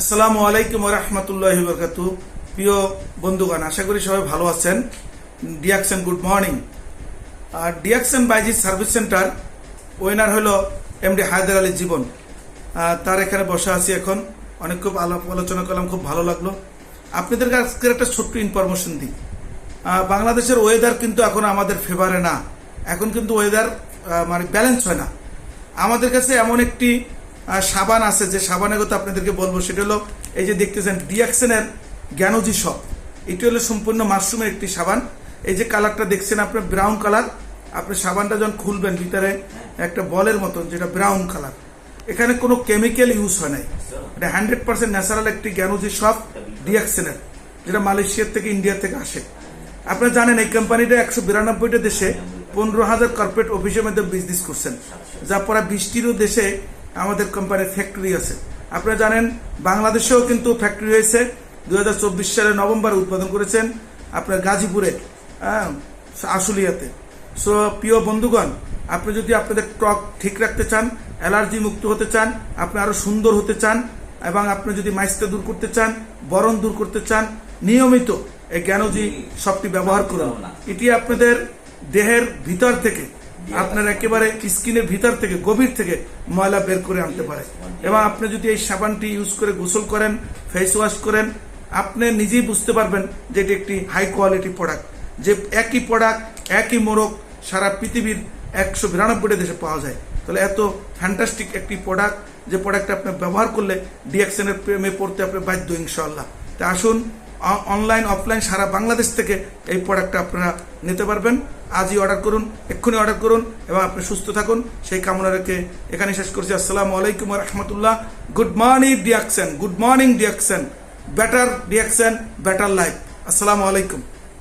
আসসালামু আলাইকুম রহমতুল্লাহ বরকাত প্রিয় বন্ধুগণ, আশা করি সবাই ভালো আছেন। ডিয়াকশন, গুড মর্নিং। আর ডিয়াকশন বাইজি সার্ভিস সেন্টার ওয়েনার হলো এমডি হায়দার আলী জীবন। তার এখানে বসা আছি এখন। অনেক খুব আলাপ আলোচনা করলাম, খুব ভালো লাগল। আপনাদের আজকের একটা ছোট্ট ইনফরমেশন দিই। বাংলাদেশের ওয়েদার কিন্তু এখন আমাদের ফেভারে না। এখন কিন্তু ওয়েদার মানে ব্যালেন্স হয় না। আমাদের কাছে এমন একটি সাবান আছে, যে সাবানের কথা আপনাদেরকে বলব, সেটা হলো এই যে দেখতেছেন ডিয়াকশনের জ্ঞানজি শপ এটি হলো সম্পূর্ণ মাশরুমের একটি সাবান। এই যে কালারটা দেখছেন, আপনার ব্রাউন কালার আপনি সাবানটা যখন খুলবেন, ভিতরে একটা বলের মতন, যেটা ব্রাউন কালার এখানে কোনো কেমিক্যাল ইউজ হয় নাই। এটা হান্ড্রেড পার্সেন্ট ন্যাচারাল একটি জ্ঞানজি শপ ডিয়াকশনের যেটা মালয়েশিয়ার থেকে ইন্ডিয়া থেকে আসে। আপনারা জানেন, এই কোম্পানিটা একশো বিরানব্বইটা দেশে পনেরো হাজার কর্পোরেট অফিসের মধ্যে বিজনেস করছেন। যা প্রায় বিশটিরও দেশে আমাদের কোম্পানির ফ্যাক্টরি আছে। আপনারা জানেন বাংলাদেশেও কিন্তু ফ্যাক্টরি হয়েছে। দুই সালে নভেম্বরে উৎপাদন করেছেন আপনার গাজীপুরে হ্যাঁ আশুলিয়াতে। সো প্রিয় বন্ধুগণ আপনি যদি আপনাদের ত্বক ঠিক রাখতে চান অ্যালার্জি মুক্ত হতে চান আপনি আরও সুন্দর হতে চান এবং আপনি যদি মাইস্তে দূর করতে চান বরণ দূর করতে চান নিয়মিত এই জ্ঞানজি শক্তি ব্যবহার করুন। এটি আপনাদের দেহের ভিতর থেকে আপনার একেবারে স্কিনের ভিতর থেকে, গভীর থেকে ময়লা বের করে আনতে পারে। এবং আপনি যদি এই সাবানটি ইউজ করে গোসল করেন ফেস ওয়াশ করেন, আপনি নিজেই বুঝতে পারবেন যে এটি একটি হাই কোয়ালিটি প্রোডাক্ট যে একই প্রোডাক্ট একই মোরক সারা পৃথিবীর একশো বিরানব্বইটা দেশে পাওয়া যায়। তাহলে এত ফ্যান্টাস্টিক একটি প্রোডাক্ট যে প্রোডাক্ট আপনি ব্যবহার করলে ডিএকশনের প্রেমে পড়তে আপনি বাধ্য ইনশাল্লাহ তা আসুন অনলাইন অফলাইন সারা বাংলাদেশ থেকে এই প্রোডাক্টটা আপনারা নিতে পারবেন। আজই অর্ডার করুন, এক্ষুনি অর্ডার করুন এবং আপনি সুস্থ থাকুন। সেই কামনা রেখে এখানে শেষ করছি। আসসালামু আলাইকুম রহমতুল্লাহ। গুড মর্নিং ডিয়াকশন গুড মর্নিং ডিয়াকশন বেটার ডিয়াকশন বেটার লাইফ আসসালামু আলাইকুম।